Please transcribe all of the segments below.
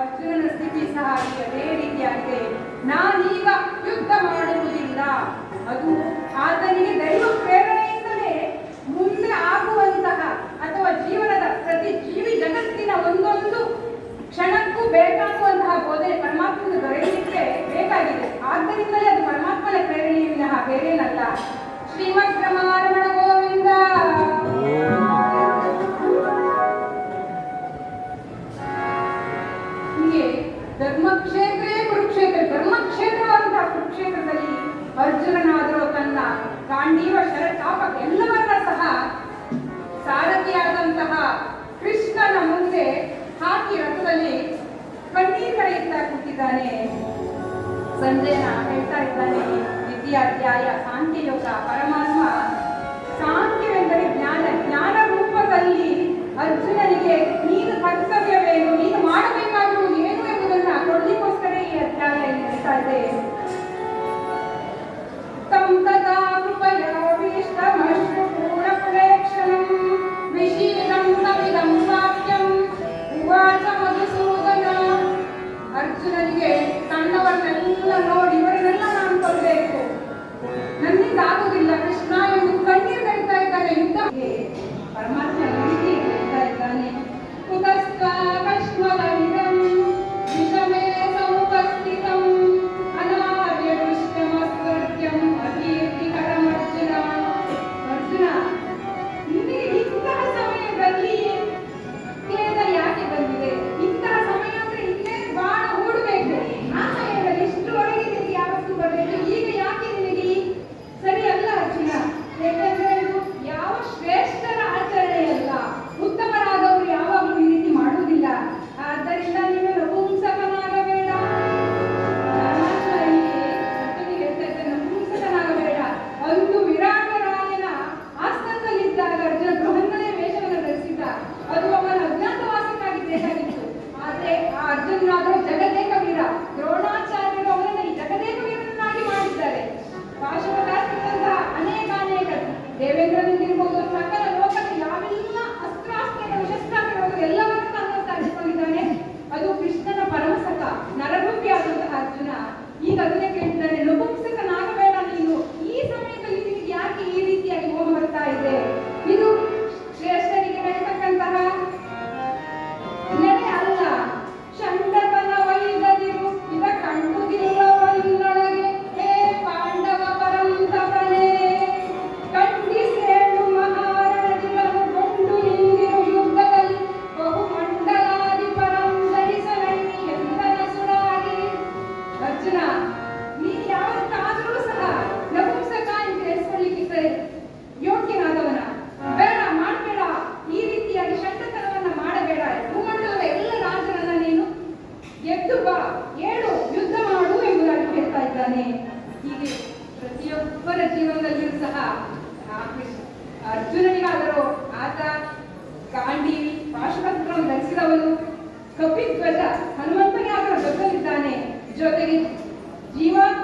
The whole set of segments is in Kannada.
ಅರ್ಜುನನ ಸ್ಥಿತಿ ಸಹ ಇದೆ ಅದೇ ರೀತಿಯಾಗಿದೆ. ನಾನೀಗ ಯುದ್ಧ ಮಾಡುವುದಿಲ್ಲ. ಅದು ಆತನಿಗೆ ದೈವ ಪ್ರೇರಣೆಯಿಂದಲೇ ಮುಂದೆ ಆಗುವಂತಹ ಅಥವಾ ಜೀವನದ ಪ್ರತಿ ಜೀವಿ ಜಗತ್ತಿನ ಒಂದೊಂದು ಕ್ಷಣಕ್ಕೂ ಬೇಕಾಗುವಂತಹ ಬೋಧನೆ ಪರಮಾತ್ಮನ ದೊರೆಯಲಿಕ್ಕೆ ಬೇಕಾಗಿದೆ. ಆದ್ದರಿಂದಲೇ ಅದು ಪರಮಾತ್ಮನ ಪ್ರೇರಣೆ ವಿನಃ ಬೇರೇನಲ್ಲ ಶ್ರೀಮತ್ ಶಾಂತಿ ಲೋಕ, ಪರಮಾತ್ಮ. ಶಾಂತಿವೆಂದರೆ ಜ್ಞಾನ. ಜ್ಞಾನ ರೂಪದಲ್ಲಿ ಅರ್ಜುನನಿಗೆ ನೀನು ಕರ್ತವ್ಯವೇನು ನೀನು ಮಾಡಬೇಕಾದರೂ ಏನು ಎಂಬುದನ್ನು ಕೊಡಲಿಕ್ಕೋಸ್ಕರ ಈ ಅಧ್ಯಾಯ ನಡೀತಾ ಇದೆ. ಸಂತದಾ ಕೃಪಯ ವಿಷ್ಟಮಶ್ರು ಪೂರ್ಣ ಪ್ರೇಕ್ಷಣಂ ವಿಶೀಲಂ ಸವಿದಂ ಉವಾಚ ಮಧುಸೂದನ. ಅರ್ಜುನನಿಗೆ ತನ್ನವನ್ನೆಲ್ಲ ನೋಡಿ అన్ని దాదాపు ಕಾಂಡೀಲ್ ಪಾಶುಪತ್ರವನ್ನು ಧರಿಸಿದವನು ಕಪಿ ಧ್ವಜ ಹನುಮಂತನೇ ಅವರ ಬೆಂಬಲಿದ್ದಾನೆ ಜೊತೆಗೆ ಜೀವಾತ್ಮ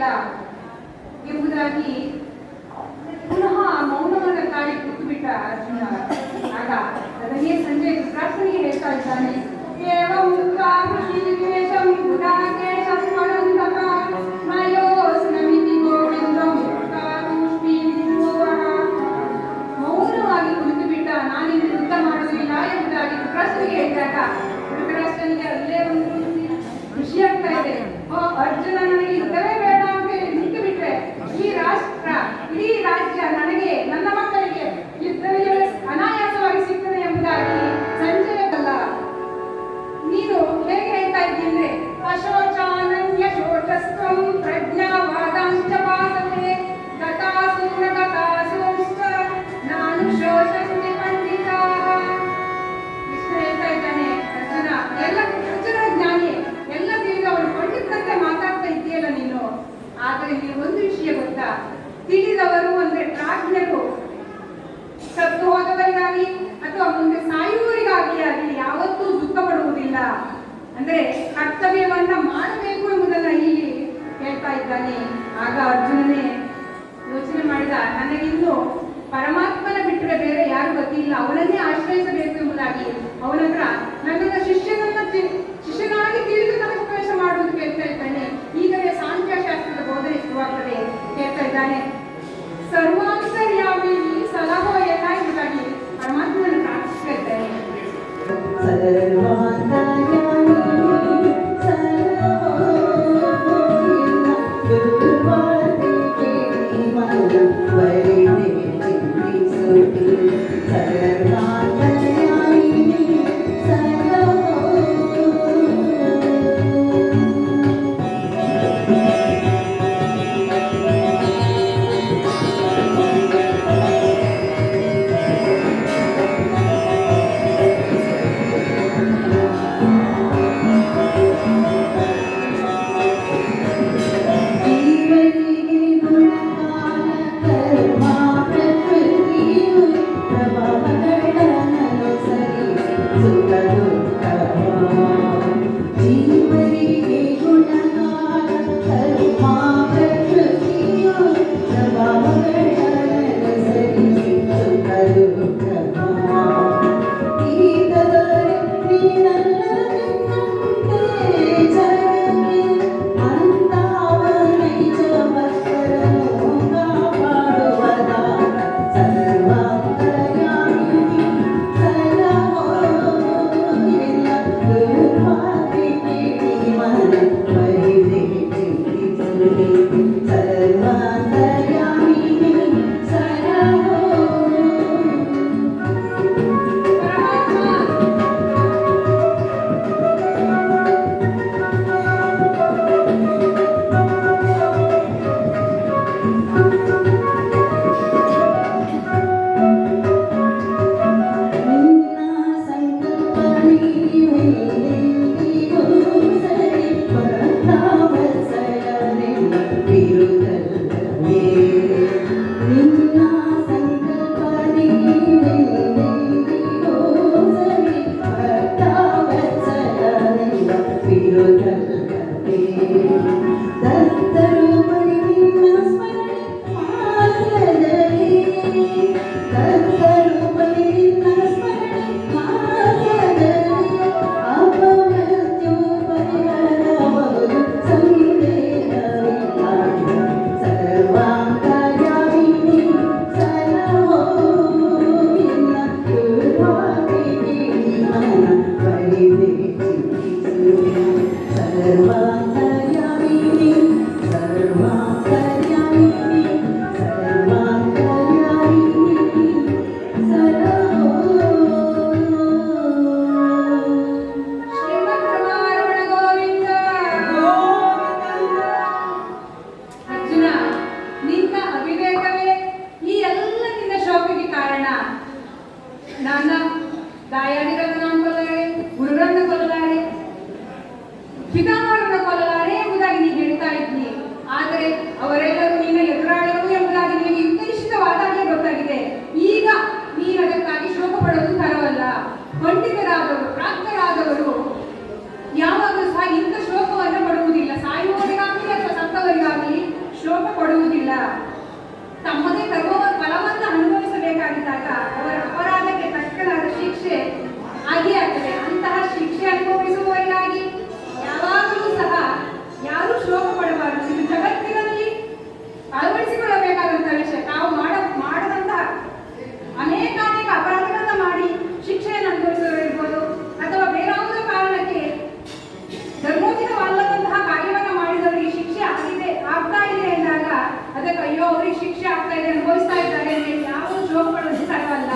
ಅಲ್ಲ ಎಂಬುದಾಗಿ ಪುನಃ ಮೌನವನ್ನ ತಾಳಿ ಕೂತ್ಬಿಟ್ಟ ಅರ್ಜುನ ಆಗ ಅದನ್ನೇ ಸಂಜೆ ದುರ್ಗಾಸನಿಗೆ ಹೇಳ್ತಾ ಇದ್ದಾನೆ ದೇವ ಮುಕ್ತ ಕೃಷಿ ನಿವೇಶ ಮುಗುಣಾಗ ಅಂದ್ರೆ ಕರ್ತವ್ಯವನ್ನ ಮಾಡಬೇಕು ಎಂಬುದನ್ನ ಇಲ್ಲಿ ಹೇಳ್ತಾ ಇದ್ದಾನೆ. ಆಗ ಅರ್ಜುನನೇ ಯೋಚನೆ ಮಾಡಿದ, ನನಗಿನ್ನು ಪರಮಾತ್ಮನ ಬಿಟ್ಟರೆ ಬೇರೆ ಯಾರು ಗೊತ್ತಿಲ್ಲ ಅವನನ್ನೇ ಆಶ್ರಯಿಸಬೇಕು ಎಂಬುದಾಗಿ. ಅವನತ್ರ ನನ್ನ ಶಿಷ್ಯನನ್ನ ಶಿಷ್ಯನಾಗಿ ತಿಳಿದು ನಮಸ್ಪರ್ಶ ಮಾಡುವುದು ಕೇಳ್ತಾ ಇದ್ದಾನೆ. ಈಗಲೇ ಸಾಂಖ್ಯಶಾಸ್ತ್ರದ ಬೋಧನೆ ಶುರುವಾಗ್ತದೆ. ಕೇಳ್ತಾ ಇದ್ದಾನೆ. ಸರ್ವ सगळ्यांना नाना दायाने रघुनाम कोलाळे गुरुग्रंथ ಕೊಲ್ಲಲಾರೆ ಎಂಬುದಾಗಿ ನೀವು ಹೇಳ್ತಾ ಇದ್ನಿ ಆದರೆ ಅವರೆಲ್ಲರೂ ನಿನ್ನ ಎದುರಾಳಿಗಳು ಎಂಬುದಾಗಿ ನಿಮಗೆ ಯುಕ್ತನಿಶ್ಚಿತವಾದಾಗಲೇ ಗೊತ್ತಾಗಿದೆ. ಈಗ ನೀನ ಅದಕ್ಕಾಗಿ ಶೋಕ ಪಡೋದು ಪರವಲ್ಲ ಪಂಡಿತರಾದವರು, ಪ್ರಾಪ್ತರಾದವರು ಯಾವಾಗಲೂ ಸಹ ಇಂಥ ಶೋಕವನ್ನು ಪಡುವುದಿಲ್ಲ. ಸಾಯುವವರಿಗಾಗಲಿ ಅಥವಾ ಸತ್ತವರಿಗಾಗಲಿ ಶೋಕ ಪಡುವುದಿಲ್ಲ. ತಮ್ಮದೇ ಕರ್ಮವನ್ನು ಬೇಕಾಗಿದ್ದಾಗ ಅವರ ಅಪರಾಧಕ್ಕೆ ತಕ್ಕನಾದ ಶಿಕ್ಷೆ ಆಗಿ ಆಗ್ತದೆ. ಅಂತಹ ಶಿಕ್ಷೆ ಅನುಭವಿಸುವವರಿಗಾಗಿ ಯಾವಾಗಲೂ ಸಹ ಯಾರು ಶೋಕ ಪಡಬಾರದು. ಇದು ಜಗತ್ತಿನಲ್ಲಿ ಅಳವಡಿಸಿಕೊಂಡು ಅದಕ್ಕೆ ಅಯ್ಯೋ ಅವ್ರಿಗೆ ಶಿಕ್ಷೆ ಆಗ್ತಾ ಇದೆ ಅನುಭವಿಸ್ತಾ ಇದ್ದಾರೆ ಯಾವ ಜೋಕ್ ಸಾಕಲ್ಲ